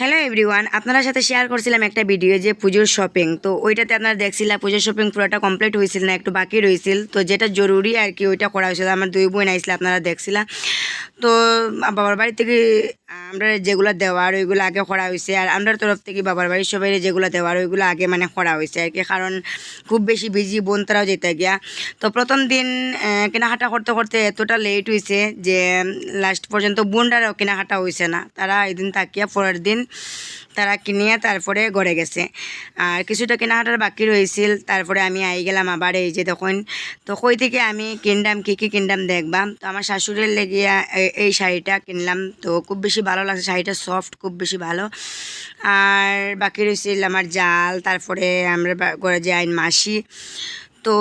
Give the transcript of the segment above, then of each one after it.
Hello everyone আপনার সাথে share করছিলাম একটা ভিডিও যে পুজোর শপিং তো ওইটাতে আপনারা দেখছিলাম পুজোর শপিং পুরোটা কমপ্লিট হয়েছিল না, একটু বাকি রয়েছিল তো যেটা জরুরি আর কি, ওইটা করা হয়েছিল আমার দুই বোন আইসলে, আপনারা দেখছিলাম তো বাবার বাড়ি থেকে, আমরা যেগুলো দেওয়ার ওইগুলো আগে করা হয়েছে আর আমরা তরফ থেকে বাবার বাড়ির সবাই যেগুলো দেওয়ার ওইগুলো আগে মানে করা হয়েছে আর কি। কারণ খুব বেশি বিজি বোন তারাও যেতে গিয়া। তো প্রথম দিন কেনাকাটা করতে করতে এতটা লেট হয়েছে যে লাস্ট পর্যন্ত বোনটারও কেনাকাটা হয়েছে না। তারা এদিন থাকিয়া পরের দিন তারা কিনিয়া তারপরে গড়ে গেছে। আর কিছুটা কেনাকাটার বাকি রয়েছিল, তারপরে আমি আই গেলাম আবার এই যে তখন। তো কই থেকে আমি কিনলাম, কী কী কিনলাম দেখবাম তো আমার শাশুড়ির লেগিয়া এই শাড়িটা কিনলাম। তো খুব বেশি ভালো লাগছে, শাড়িটা সফট খুব বেশি ভালো। আর বাকি রয়েছিল আমার জাল, তারপরে আমরা যে আইন মাসি। তো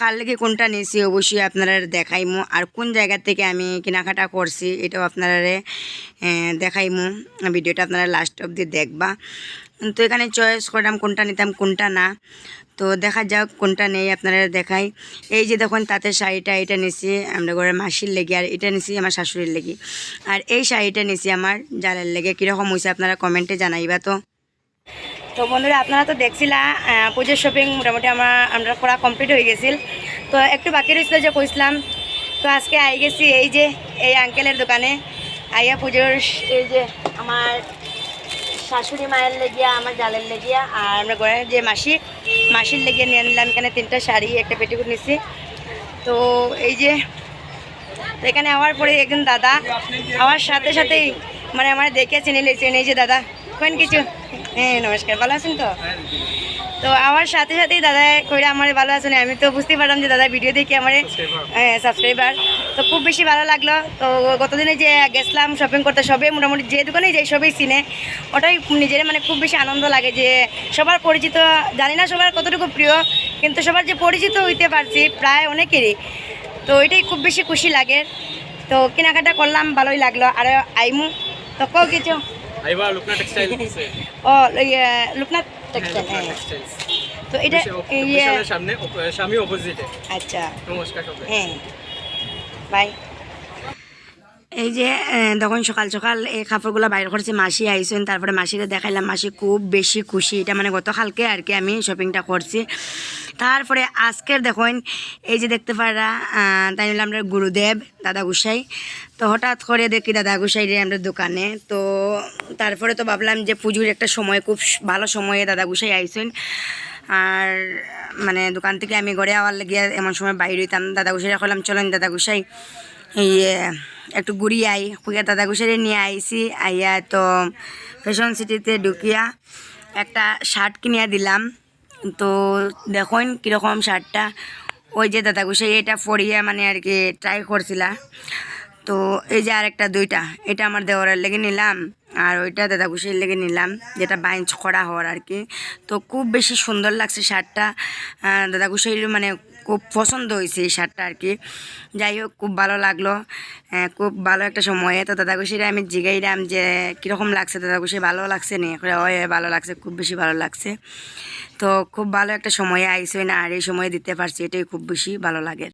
কার লেগে কোনটা নিয়েছি অবশ্যই আপনারা দেখাইমু। আর কোন জায়গা থেকে আমি কেনাকাটা করছি এটাও আপনারা দেখাইমু। ভিডিওটা আপনারা লাস্ট অবধি দেখবা। তো এখানে চয়েস করলাম কোনটা নিতাম, কোনটা না। তো দেখা যাক কোনটা নেই আপনারা দেখাই। এই যে দেখুন তাঁতের শাড়িটা, এটা নিছি আমরা ঘরের মাসির লেগে, আর এটা নিছি আমার শাশুড়ির লেগে। আর এই শাড়িটা নিছি আমার জালের লেগে। কীরকম হয়েছে আপনারা কমেন্টে জানাইবা তো। তো বন্ধুরা আপনারা তো দেখছিলা আহ, পুজোর শপিং মোটামুটি আমার আমরা করা কমপ্লিট হয়ে গেছিল। তো একটু বাকি রয়েছিল যে কইছিলাম তো আজকে আই গেছি এই যে এই আঙ্কেলের দোকানে। আইয়া পুজোর এই যে আমার শাশুড়ি মায়ের লেগিয়া আমার জালের লেগিয়া আর আমরা ঘরের যে মাসি মাসির লেগিয়ে নিয়ে নিলাম এখানে তিনটা শাড়ি একটা পেটিকুট নিছি। তো এই যে এখানে আওয়ার পরে একজন দাদা আমার সাথে সাথেই মানে আমার দেখে চিনে লেছেন এই যে দাদা। কোন কিছু হ্যাঁ নমস্কার, ভালো আছেন তো? তো আমার সাথে সাথেই দাদা কইরা আমার ভালো আছেন। আমি তো বুঝতেই পারলাম যে দাদা ভিডিও দেখি আমার সাবস্ক্রাইবার তো খুব বেশি ভালো লাগল। তো গতদিনে যে গেছিলাম শপিং করতে, সবে মোটামুটি যে দোকানে যাই, সবই চিনে। ওটাই নিজের মানে খুব বেশি আনন্দ লাগে যে সবার পরিচিত, জানি না সবার কতটুকু প্রিয়, কিন্তু সবার যে পরিচিত হইতে পারছি প্রায় অনেকেরই। তো ওইটাই খুব বেশি খুশি লাগে। তো কেনাকাটা করলাম, ভালোই লাগল। আর, আইমু, তো কও কিছু? আইবা লুকনা টেক্সটাইল ও লোকনাথ টেক্সটাইল হ্যাঁ টেক্সটাইলস তো এটা সামনে স্বামী অপোজিটে আচ্ছা। নমস্কার হ্যাঁ। বাই। এই যে তখন সকাল সকাল এই কাপড়গুলো বাইর করছি মাসি আইসেন তারপরে মাসিরে দেখাইলাম মাসি খুব বেশি খুশি। এটা মানে গত গতকালকে আর কি আমি শপিংটা করছি। তারপরে আজকের দেখুন এই যে দেখতে পারা তাই নিলাম আমরা গুরুদেব দাদা গুসাই। তো হঠাৎ করে দেখি দাদা গুসাই রে আমরা দোকানে। তো তারপরে তো ভাবলাম যে পুজোর একটা সময় খুব ভালো সময়ে দাদা গুসাই আইসেন। আর মানে দোকান থেকে আমি ঘরে আওয়ার লেগে এমন সময় বাইরে হইতাম। দাদা গুসাই রাখলাম চলেন দাদা গুসাই এ, একটু ঘুরি আই খুঁড়িয়া দাদা গুসাইরে নিয়ে আইছি, আইয়া তো ফ্যাশন সিটিতে ঢুকিয়া একটা শার্ট কিনিয়া দিলাম। তো দেখুন কীরকম শার্টটা ওই যে দাদা গুসাই এটা পরিয়া মানে আর কি ট্রাই করছিলা। তো এই যে আরেকটা দুইটা, এটা আমার দেওয়ারের লেগে নিলাম, আর ওইটা দাদা কুশির লেগে নিলাম, যেটা বাইঞ্চ করা হওয়ার আর কি। তো খুব বেশি সুন্দর লাগছে শার্টটা দাদা কুশির মানে খুব পছন্দ হয়েছে এই শার্টটা আর কি। যাই হোক, খুব ভালো লাগল। খুব ভালো একটা সময়। তো দাদা কুশিরে আমি জিগাইলাম যে কীরকম লাগছে দাদা কুশি ভালো লাগছে নি? কই, ওই ভালো লাগছে খুব বেশি ভালো লাগছে। তো খুব ভালো একটা সময়ে আইসই না আর এই সময় দিতে পারছি এটাই খুব বেশি ভালো লাগে।